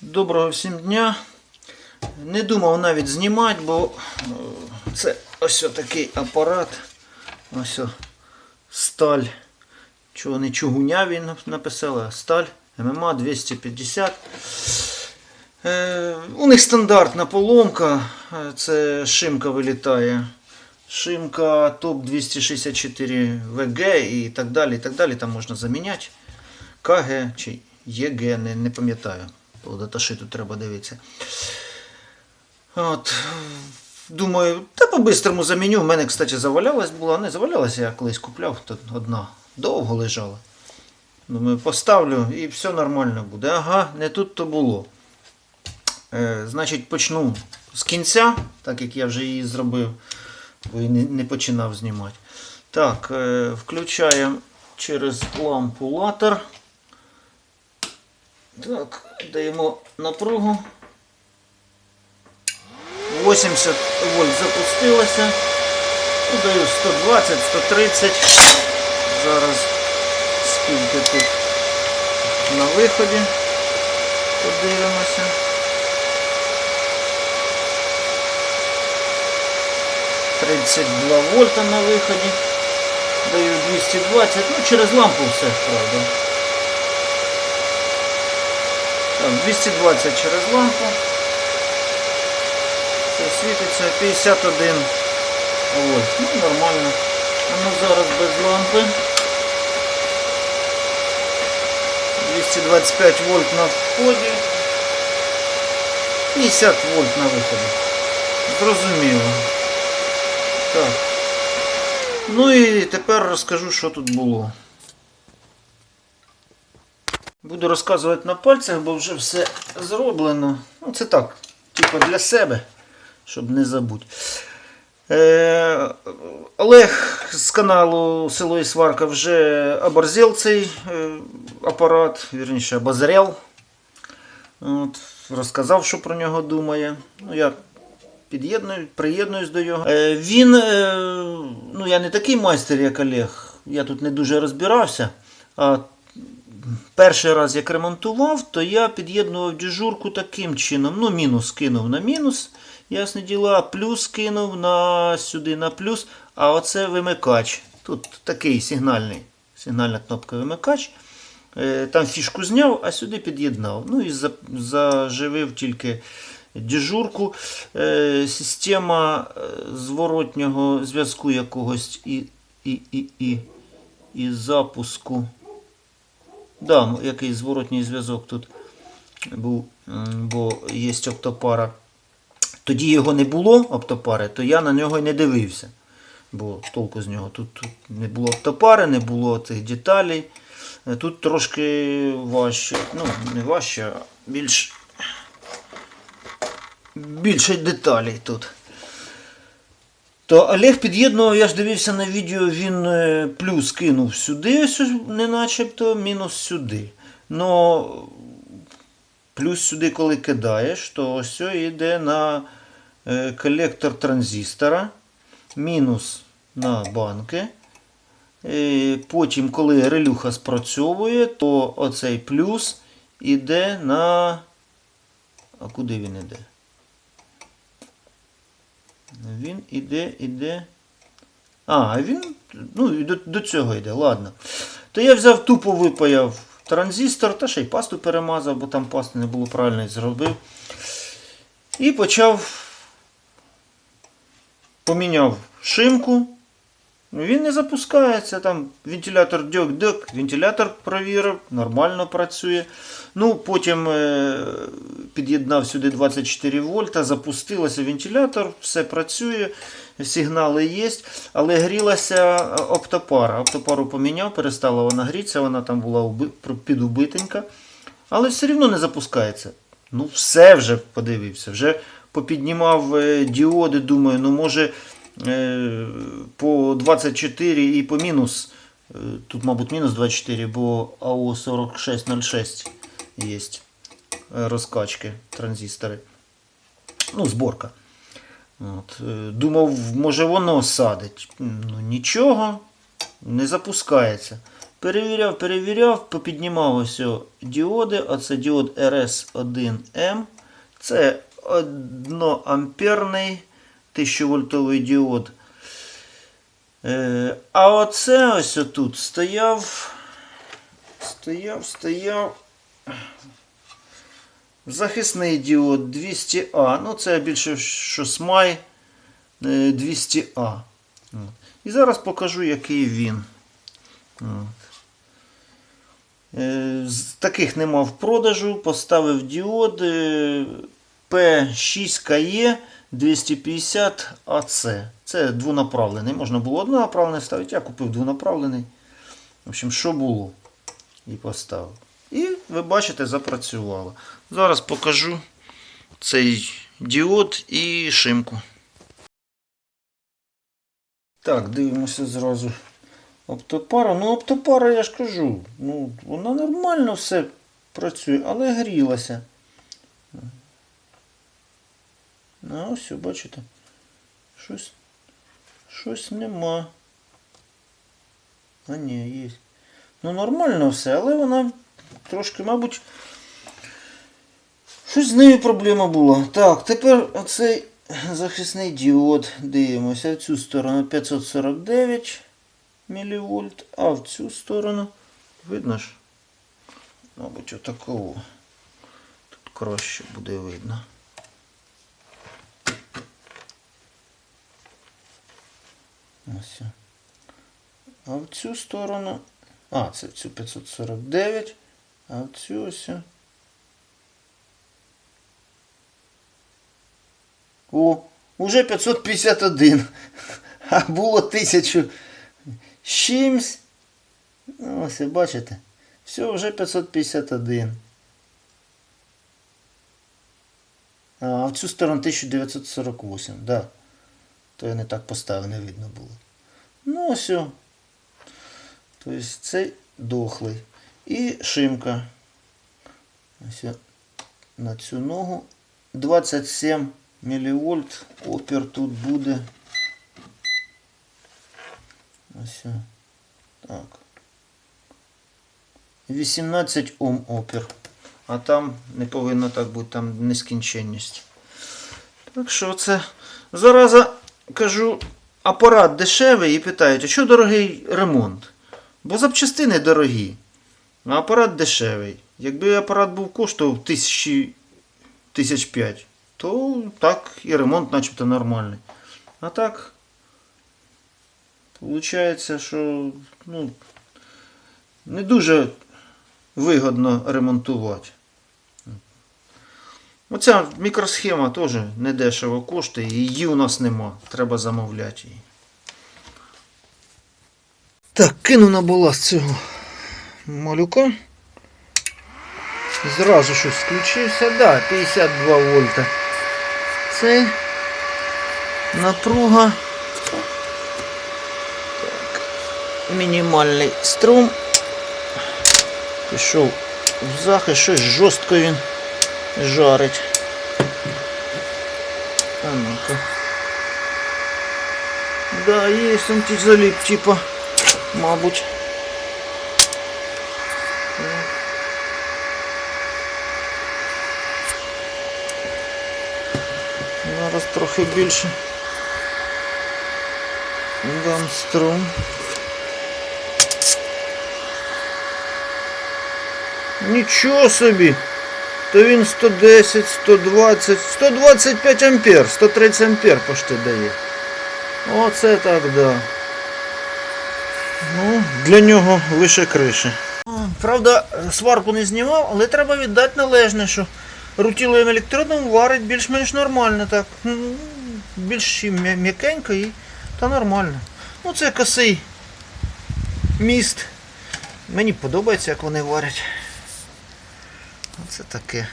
Доброго всім дня. Не думав навіть знімати, бо е, це ось такий апарат. Ось сталь. Чого не чугуня він написала, а сталь ММА 250. Е, у них стандартна поломка. е, Це шимка вилітає. Шимка топ 264 ВГ і так далі. І так далі. Там можна заміняти. КГ чи ЄГ, не, не пам'ятаю. По даташиту треба дивитися. От. Думаю, та по-бистрому заміню. У мене, кстати, завалялась була. Не завалялася, я колись купляв, тут одна. Довго лежала. Думаю, поставлю і все нормально буде. Ага, не тут то було. Е, значить, почну з кінця, так як я вже її зробив, бо і не, починав знімати. Так, е, включаємо через лампу латер. Так, даємо напругу. 80 вольт запустилося. Ну, Даю 120, 130. Зараз скільки тут на виході. Подивимося. Тридцять два вольта на виході. Даю 220. Ну, через лампу все, правда. Так, 220 через лампу. Це світиться 51 вольт. Ну, нормально. Ну зараз без лампи. 225 вольт на вході. 50 вольт на виході. Зрозуміло. Так. Ну і тепер розкажу, що тут було. Буду розказувати на пальцях, бо вже все зроблено. Ну, це так, типу для себе, щоб не забути. Е, Олег з каналу Село і Сварка вже оборзел цей е, апарат, вірніше, обозрел. От, розказав, що про нього думає. Ну, я під'єдную, приєднуюсь до його. Е, він, е, ну я не такий майстер, як Олег. Я тут не дуже розбирався. А перший раз як ремонтував, то я під'єднував дежурку таким чином. Ну, мінус кинув на мінус, ясне діло, а плюс кинув на сюди на плюс. А оце вимикач. Тут такий сигнальний, сигнальна кнопка вимикач. Е, Там фішку зняв, а сюди під'єднав. Ну і заживив тільки дежурку. Е, Система е, зворотнього зв'язку якогось і, і, і, і, і запуску. Да, якийсь зворотній зв'язок тут був, бо є оптопара. Тоді його не було, оптопари, то я на нього й не дивився. Бо толку з нього. Тут, тут не було оптопари, не було цих деталей. Е, Тут трошки важче. Ну, не важче, а більш більше деталей тут. То Олег під'єднував, я ж дивився на відео, він е, плюс кинув сюди, не начебто, мінус сюди. Но плюс сюди, коли кидаєш, то ось йде на е, колектор транзистора, мінус на банки. Потім, коли релюха спрацьовує, то оцей плюс іде на. А куди він іде? Він іде, іде. А, він ну, до, до цього йде, ладно. То я взяв тупо випаяв транзистор, та ще й пасту перемазав, бо там пасти не було правильно зробив. І почав поміняв шимку. Ну, Він не запускається, там вентилятор дьок-дьок, вентилятор провірив, нормально працює. Ну, Потім е, під'єднав сюди 24 вольта, запустилося вентилятор, все працює, сигнали є, але грілася е, оптопара. Оптопару поміняв, перестала вона грітися, вона там була уби- підубитенька, але все рівно не запускається. Ну, все вже подивився, вже попіднімав е, діоди, думаю, ну може по 24 і по мінус. е, Тут, мабуть, мінус 24, бо АО 4606 є е, розкачки, транзистори. Ну, зборка. От. е, Думав, може воно садить. Ну, нічого, не запускається. Перевіряв, перевіряв, попіднімав ось діоди. Оце діод RS1M. Це 1 амперний 1000 вольтовий діод. Е, а оце ось тут стояв. Стояв, стояв. Захисний діод 200А. Ну, це більше що смай е, 200А. І зараз покажу, який він. Е, з Таких нема в продажу. Поставив діод е, P6KE 250 AC. Це двонаправлений. Можна було однонаправлений ставити, я купив двонаправлений. В общем, що було? І поставив. І ви бачите, запрацювало. Зараз покажу цей діод і шимку. Так, дивимося зразу оптопара. Ну, оптопара, я ж кажу, ну, вона нормально все працює, але грілася. Ну, ось, бачите. Щось. Щось нема. А ні, є. Ну, нормально все, але вона трошки, мабуть. Щось з нею проблема була. Так, тепер оцей захисний діод дивимося. В цю сторону 549 мВ, а в цю сторону, видно ж, мабуть, отакого. Тут краще буде видно. Ось. А в цю сторону. А, це в цю 549, а в цю ось. О, уже 551. А було 1000 з чимсь. Ну, Ось, бачите. Все, вже 551. А в цю сторону 1948, да. То я не так поставив, не видно було. Ну, ось. о. Тобто цей дохлий. І шимка. Ось на цю ногу. 27 мілівольт. Опір тут буде. Ось. Так. 18 Ом опір. А там не повинно так бути, там нескінченність. Так що це зараза кажу, апарат дешевий і питають, а що дорогий ремонт? Бо запчастини дорогі, а апарат дешевий. Якби апарат був коштував тисячі тисяч п'ять, то так і ремонт начебто нормальний. А так, виходить, що ну, не дуже вигодно ремонтувати. Оця мікросхема теж недешево коштує, її у нас нема. Треба замовляти її. Так, кину на баласт цього малюка. Зразу щось включився. Да, 52 вольта. Це напруга. Так. Мінімальний струм. Пішов в захист, щось жорстко він жарить. А ну-ка. Да, есть антизалип типа, мабуть. Так. Зараз трохи більше. Дам струм. Нічого собі. То він 110, 120, 125 ампер, 130 ампер почти дає. Оце так, да. Ну, для нього лише криші. Правда, сварку не знімав, але треба віддати належне, що рутіловим електродом варить більш-менш нормально так. Ну, Більш м'якенько і та нормально. Ну це косий міст. Мені подобається, як вони варять. Оце таке.